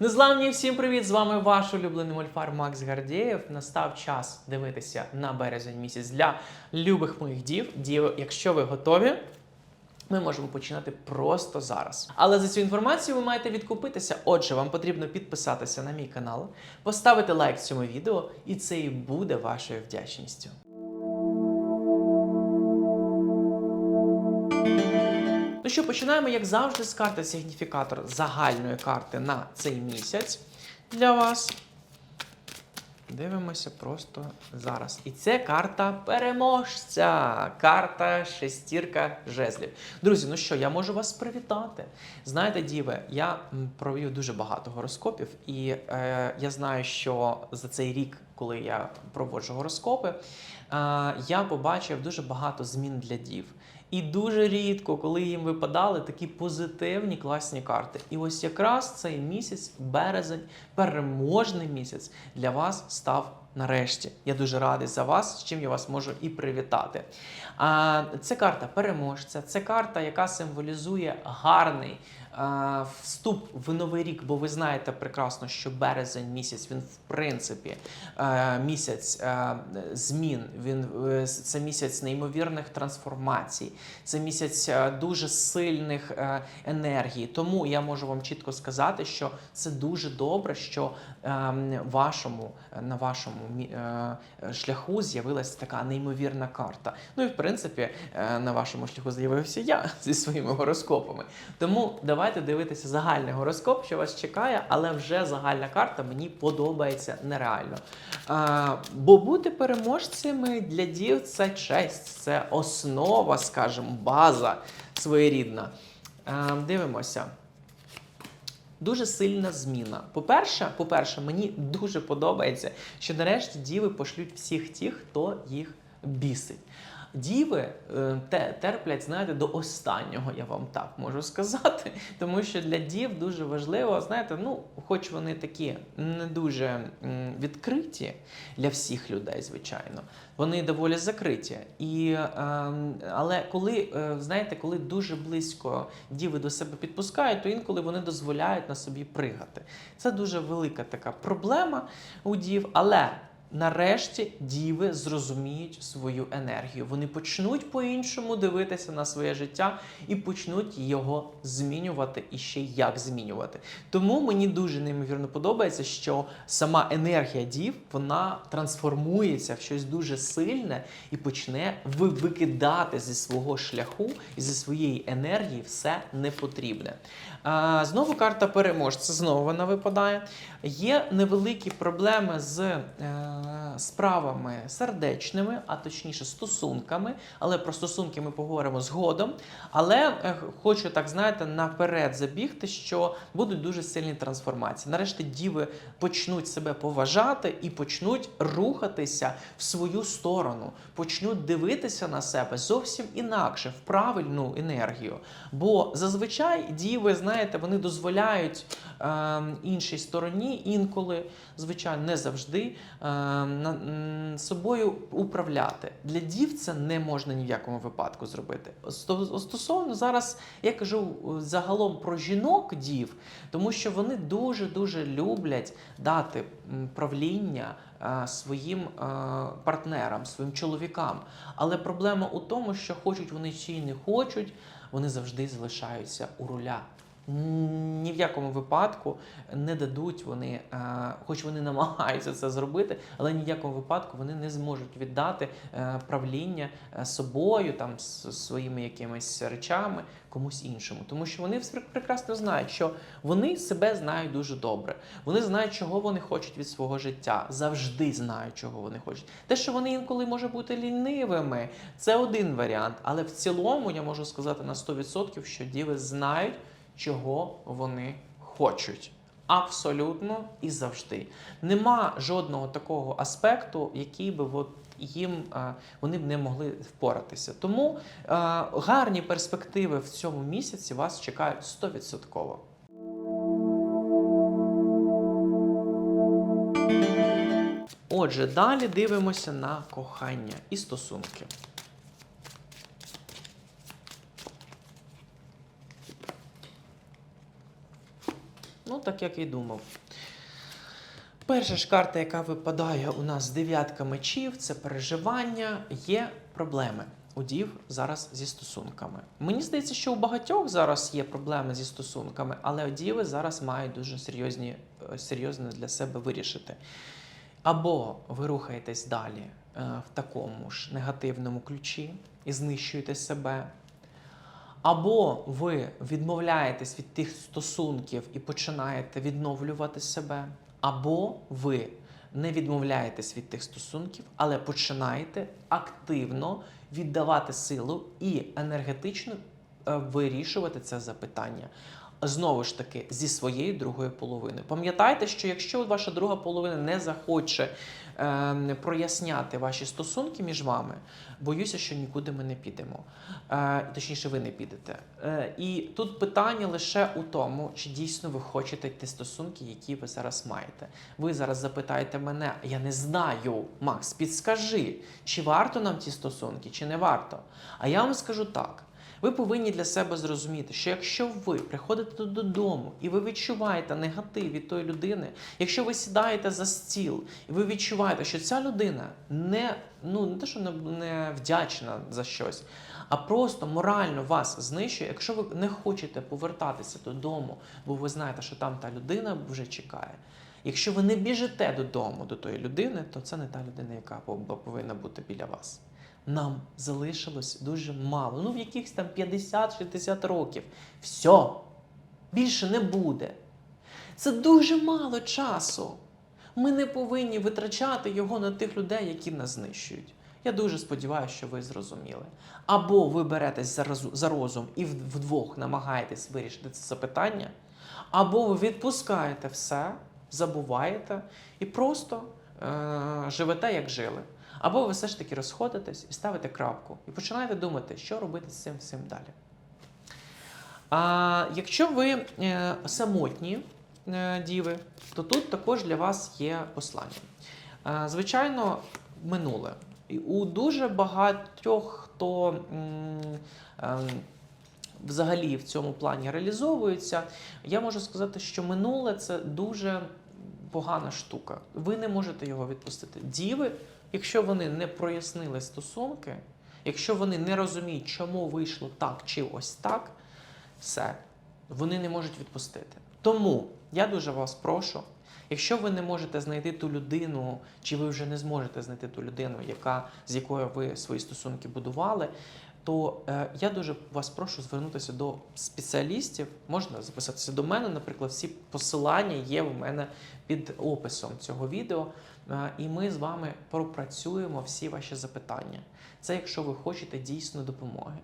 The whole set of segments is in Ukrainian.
Незламні всім привіт! З вами ваш улюблений мольфар Макс Гардєєв. Настав час дивитися на березень місяць для любих моїх дів. Дів, якщо ви готові. Ми можемо починати просто зараз. Але за цю інформацію ви маєте відкупитися. Отже, вам потрібно підписатися на мій канал, поставити лайк цьому відео, і це і буде вашою вдячністю. Ну що, починаємо, як завжди, з карти сигніфікатор загальної карти на цей місяць для вас. Дивимося просто зараз. І це карта переможця. Карта шестірка жезлів. Друзі, ну що, я можу вас привітати. Знаєте, Діви, я провів дуже багато гороскопів, і е, я знаю, що за цей рік, коли я проводжу гороскопи, е, я побачив дуже багато змін для дів. І дуже рідко, коли їм випадали такі позитивні класні карти. І ось якраз цей місяць, березень, переможний місяць для вас став нарешті. Я дуже радий за вас, з чим я вас можу і привітати. Це карта переможця, це карта, яка символізує гарний. Вступ в новий рік, бо ви знаєте прекрасно, що березень місяць він в принципі місяць змін. Він е, це місяць неймовірних трансформацій, це місяць дуже сильних е, енергій. Тому я можу вам чітко сказати, що це дуже добре, що ем, вашому на вашому е, шляху з'явилася така неймовірна карта. Ну і в принципі е, на вашому шляху з'явився я зі своїми гороскопами. Тому давайте дивитися загальний гороскоп, що вас чекає, але вже загальна карта мені подобається нереально. А, бо бути переможцями для дів це честь, це основа, скажімо, база своєрідна. А, дивимося. Дуже сильна зміна. По-перше, по-перше, мені дуже подобається, що нарешті діви пошлють всіх тих, хто їх бісить. Діви е, те, терплять, знаєте, до останнього, я вам так можу сказати. Тому що для дів дуже важливо, знаєте, ну, хоч вони такі не дуже відкриті для всіх людей, звичайно, вони доволі закриті. І, е, але коли, е, знаєте, коли дуже близько діви до себе підпускають, то інколи вони дозволяють на собі пригати. Це дуже велика така проблема у дів, але. Нарешті діви зрозуміють свою енергію. Вони почнуть по-іншому дивитися на своє життя і почнуть його змінювати і ще як змінювати. Тому мені дуже неймовірно подобається, що сама енергія дів вона трансформується в щось дуже сильне і почне викидати зі свого шляху і зі своєї енергії все непотрібне. Знову карта переможця, знову вона випадає. Є невеликі проблеми з е, справами сердечними, а точніше стосунками, але про стосунки ми поговоримо згодом. Але е, хочу так, знаєте, наперед забігти, що будуть дуже сильні трансформації. Нарешті діви почнуть себе поважати і почнуть рухатися в свою сторону, почнуть дивитися на себе зовсім інакше, в правильну енергію. Бо зазвичай діви, знаєте, вони дозволяють е, іншій стороні інколи, звичайно, не завжди е, на, собою управляти. Для дів це не можна ні в якому випадку зробити. Стосовно зараз я кажу е, загалом про жінок дів, тому що вони дуже дуже люблять дати правління е, своїм е, партнерам, своїм чоловікам. Але проблема у тому, що хочуть вони чи не хочуть, вони завжди залишаються у руля. Ні в якому випадку не дадуть вони, е, хоч вони намагаються це зробити, але ні в якому випадку вони не зможуть віддати е, правління е, собою, там своїми якимись речами комусь іншому. Тому що вони прекрасно знають, що вони себе знають дуже добре. Вони знають, чого вони хочуть від свого життя. Завжди знають, чого вони хочуть. Те, що вони інколи можуть бути лінивими, це один варіант. Але в цілому я можу сказати на 100%, що діви знають, чого вони хочуть. Абсолютно і завжди. Нема жодного такого аспекту, який би от їм е, вони б не могли впоратися. Тому е, гарні перспективи в цьому місяці вас чекають 100%. Отже, далі дивимося на кохання і стосунки. Так як і думав. Перша ж карта, яка випадає у нас дев'ятка мечів, це переживання. Є проблеми у дів зараз зі стосунками. Мені здається, що у багатьох зараз є проблеми зі стосунками, але діви зараз мають дуже серйозні, е, серйозно для себе вирішити. Або ви рухаєтесь далі е, в такому ж негативному ключі і знищуєте себе. Або ви відмовляєтесь від тих стосунків і починаєте відновлювати себе, або ви не відмовляєтесь від тих стосунків, але починаєте активно віддавати силу і енергетично е, вирішувати це запитання. Знову ж таки, зі своєї другої половини. Пам'ятайте, що якщо ваша друга половина не захоче е, проясняти ваші стосунки між вами, боюся, що нікуди ми не підемо. Е, точніше, ви не підете. Е, і тут питання лише у тому, чи дійсно ви хочете ті стосунки, які ви зараз маєте. Ви зараз запитаєте мене, я не знаю, Макс, підскажи, чи варто нам ті стосунки, чи не варто. А я вам скажу так. Ви повинні для себе зрозуміти, що якщо ви приходите додому і ви відчуваєте негатив від тої людини, якщо ви сідаєте за стіл і ви відчуваєте, що ця людина не ну не те, що не, не вдячна за щось, а просто морально вас знищує, якщо ви не хочете повертатися додому, бо ви знаєте, що там та людина вже чекає. Якщо ви не біжите додому до тої людини, то це не та людина, яка пов- повинна бути біля вас. Нам залишилось дуже мало. Ну, в якихось там 50-60 років. Все, більше не буде. Це дуже мало часу. Ми не повинні витрачати його на тих людей, які нас знищують. Я дуже сподіваюся, що ви зрозуміли. Або ви беретесь за, розу- за розум і вдвох намагаєтесь вирішити це запитання, або ви відпускаєте все, забуваєте і просто е- живете, як жили. Або ви все ж таки розходитесь і ставите крапку, і починаєте думати, що робити з цим всім далі. А якщо ви е, самотні е, діви, то тут також для вас є послання. Звичайно, минуле. І у дуже багатьох, хто ем, взагалі в цьому плані реалізовується, я можу сказати, що минуле це дуже погана штука. Ви не можете його відпустити. Діви, якщо вони не прояснили стосунки, якщо вони не розуміють, чому вийшло так чи ось так, все, вони не можуть відпустити. Тому я дуже вас прошу, якщо ви не можете знайти ту людину, чи ви вже не зможете знайти ту людину, яка, з якою ви свої стосунки будували, то е, я дуже вас прошу звернутися до спеціалістів. Можна записатися до мене, наприклад, всі посилання є в мене під описом цього відео. Е, і ми з вами пропрацюємо всі ваші запитання. Це якщо ви хочете дійсно допомоги.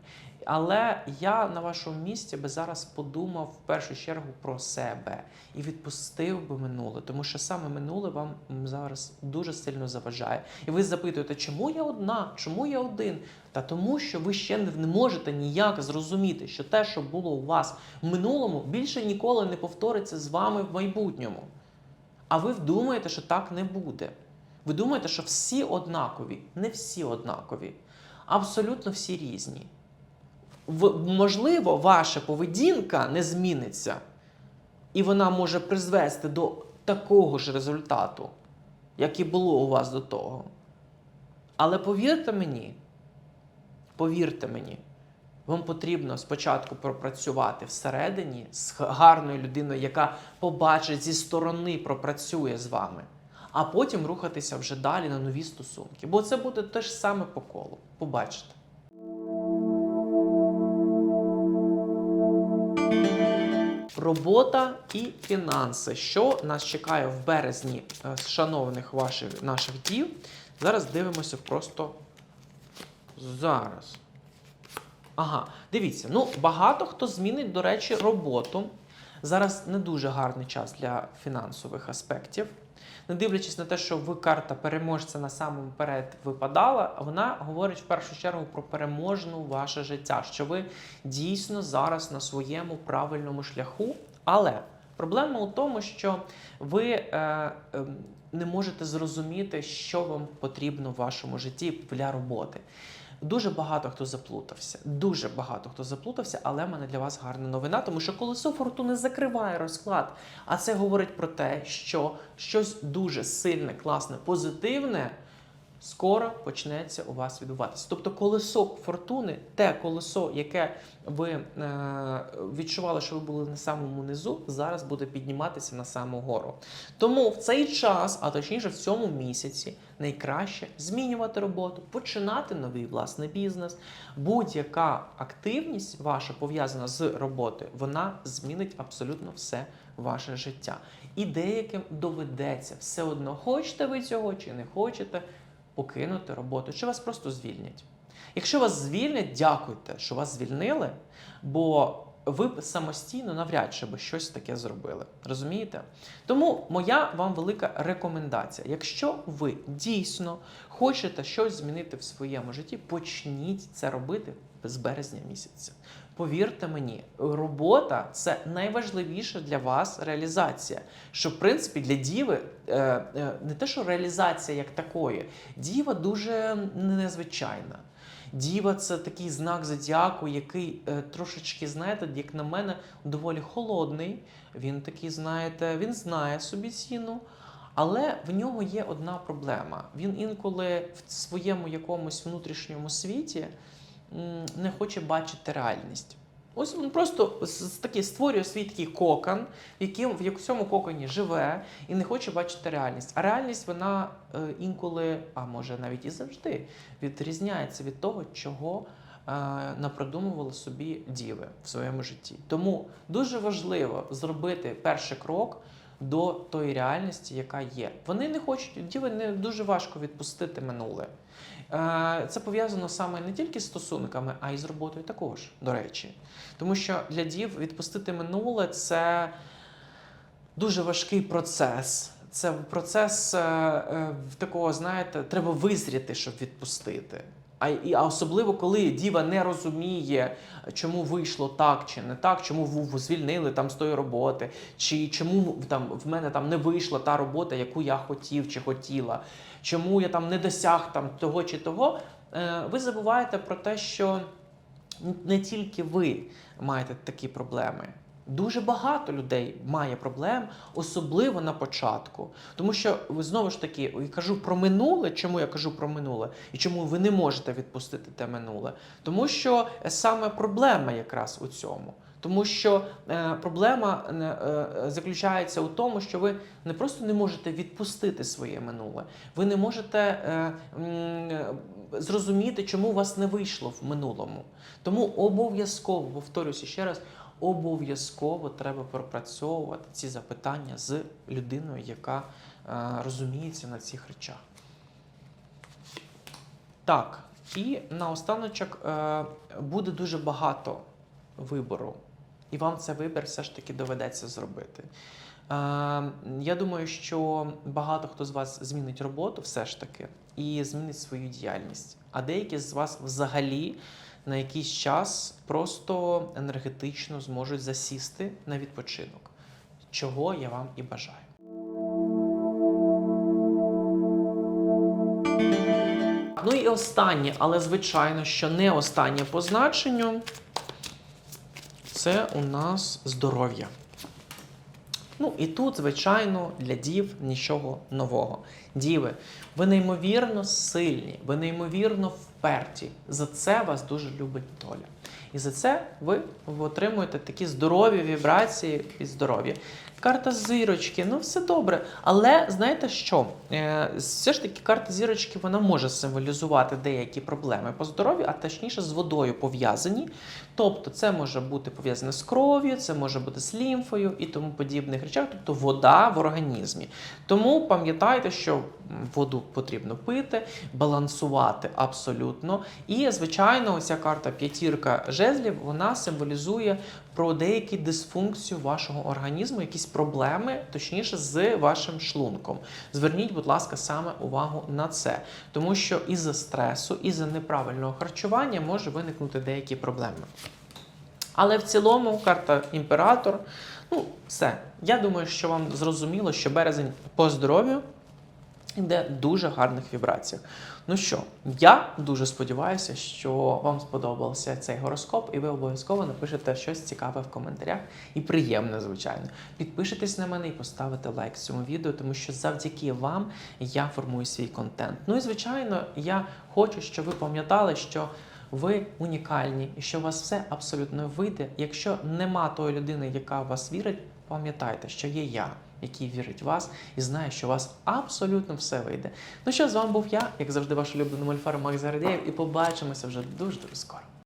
Але я на вашому місці би зараз подумав в першу чергу про себе і відпустив би минуле, тому що саме минуле вам зараз дуже сильно заважає. І ви запитуєте, чому я одна, чому я один? Та тому, що ви ще не можете ніяк зрозуміти, що те, що було у вас в минулому, більше ніколи не повториться з вами в майбутньому. А ви думаєте, що так не буде. Ви думаєте, що всі однакові. Не всі однакові. Абсолютно всі різні. В, можливо, ваша поведінка не зміниться, і вона може призвести до такого ж результату, як і було у вас до того. Але повірте мені, повірте мені, вам потрібно спочатку пропрацювати всередині з гарною людиною, яка побачить зі сторони, пропрацює з вами, а потім рухатися вже далі на нові стосунки. Бо це буде те ж саме по колу. Побачите. Робота і фінанси. Що нас чекає в березні е, з шановних ваших наших дів? Зараз дивимося просто зараз. Ага, дивіться, ну багато хто змінить, до речі, роботу. Зараз не дуже гарний час для фінансових аспектів. Не дивлячись на те, що ви карта переможця на самому випадала, вона говорить в першу чергу про переможну ваше життя, що ви дійсно зараз на своєму правильному шляху. Але проблема у тому, що ви е, е, не можете зрозуміти, що вам потрібно в вашому житті для роботи. Дуже багато хто заплутався. Дуже багато хто заплутався, але в мене для вас гарна новина, тому що колесо фортуни закриває розклад. А це говорить про те, що щось дуже сильне, класне, позитивне скоро почнеться у вас відбуватися. Тобто колесо фортуни, те колесо, яке ви е, відчували, що ви були на самому низу, зараз буде підніматися на саму гору. Тому в цей час, а точніше в цьому місяці, найкраще змінювати роботу, починати новий власний бізнес. Будь-яка активність ваша пов'язана з роботою, вона змінить абсолютно все ваше життя. І деяким доведеться все одно, хочете ви цього чи не хочете, покинути роботу, чи вас просто звільнять. Якщо вас звільнять, дякуйте, що вас звільнили, бо ви б самостійно навряд чи би щось таке зробили. Розумієте? Тому моя вам велика рекомендація. Якщо ви дійсно хочете щось змінити в своєму житті, почніть це робити з березня місяця. Повірте мені, робота це найважливіша для вас реалізація. Що в принципі для діви е, е, не те, що реалізація як такої, діва дуже незвичайна. Діва це такий знак зодіаку, який е, трошечки, знаєте, як на мене, доволі холодний. Він такий, знаєте, він знає собі ціну. Але в нього є одна проблема. Він інколи в своєму якомусь внутрішньому світі не хоче бачити реальність. Ось він просто такий створює свій такий кокон, в яким в цьому коконі живе і не хоче бачити реальність. А реальність вона е, інколи, а може навіть і завжди, відрізняється від того, чого е, напродумували собі діви в своєму житті. Тому дуже важливо зробити перший крок до тої реальності, яка є. Вони не хочуть, діви не дуже важко відпустити минуле. Е, Це пов'язано саме не тільки з стосунками, а й з роботою також, до речі. Тому що для дів відпустити минуле це дуже важкий процес. Це процес е, е, такого, знаєте, треба визріти, щоб відпустити. А, і, а особливо, коли діва не розуміє, чому вийшло так чи не так, чому в- звільнили там з тої роботи, чи чому там в мене там не вийшла та робота, яку я хотів чи хотіла, чому я там не досяг там того чи того. Е, ви забуваєте про те, що не тільки ви маєте такі проблеми. Дуже багато людей має проблем, особливо на початку. Тому що ви знову ж таки я кажу про минуле. Чому я кажу про минуле? І чому ви не можете відпустити те минуле? Тому що е, саме проблема якраз у цьому. Тому що е, проблема е, е, заключається у тому, що ви не просто не можете відпустити своє минуле, ви не можете е, м, зрозуміти, чому у вас не вийшло в минулому. Тому обов'язково, повторюся ще раз, обов'язково треба пропрацьовувати ці запитання з людиною, яка е, розуміється на цих речах. Так, і наостаночок е, буде дуже багато вибору, і вам цей вибір все ж таки доведеться зробити. Е, я думаю, що багато хто з вас змінить роботу все ж таки і змінить свою діяльність. А деякі з вас взагалі на якийсь час просто енергетично зможуть засісти на відпочинок, чого я вам і бажаю. Ну і останнє, але звичайно, що не останнє по значенню, це у нас здоров'я. Ну і тут, звичайно, для дів нічого нового. Діви, ви неймовірно сильні, ви неймовірно вперті. За це вас дуже любить доля. І за це ви отримуєте такі здорові вібрації і здоров'я. Карта зірочки, ну все добре. Але знаєте що? Е, все ж таки, карта зірочки вона може символізувати деякі проблеми по здоров'ю, а точніше з водою пов'язані. Тобто, це може бути пов'язане з кров'ю, це може бути з лімфою і тому подібних речах, тобто вода в організмі. Тому пам'ятайте, що воду потрібно пити, балансувати абсолютно. І, звичайно, оця карта п'ятірка жезлів вона символізує про деякі дисфункцію вашого організму, якісь проблеми, точніше, з вашим шлунком. Зверніть, будь ласка, саме увагу на це, тому що із-за стресу, із-за неправильного харчування може виникнути деякі проблеми. Але в цілому карта імператор. Ну, все. Я думаю, що вам зрозуміло, що березень по здоров'ю Іде дуже гарних вібраціях. Ну що, я дуже сподіваюся, що вам сподобався цей гороскоп, і ви обов'язково напишете щось цікаве в коментарях і приємне, звичайно. Підпишитесь на мене і поставите лайк цьому відео, тому що завдяки вам я формую свій контент. Ну і звичайно, я хочу, щоб ви пам'ятали, що ви унікальні і що у вас все абсолютно вийде. Якщо нема тої людини, яка в вас вірить, пам'ятайте, що є я, який вірить в вас і знає, що у вас абсолютно все вийде. Ну що, з вами був я, як завжди, ваш улюблений мольфар Макс Гардєєв, і побачимося вже дуже дуже скоро.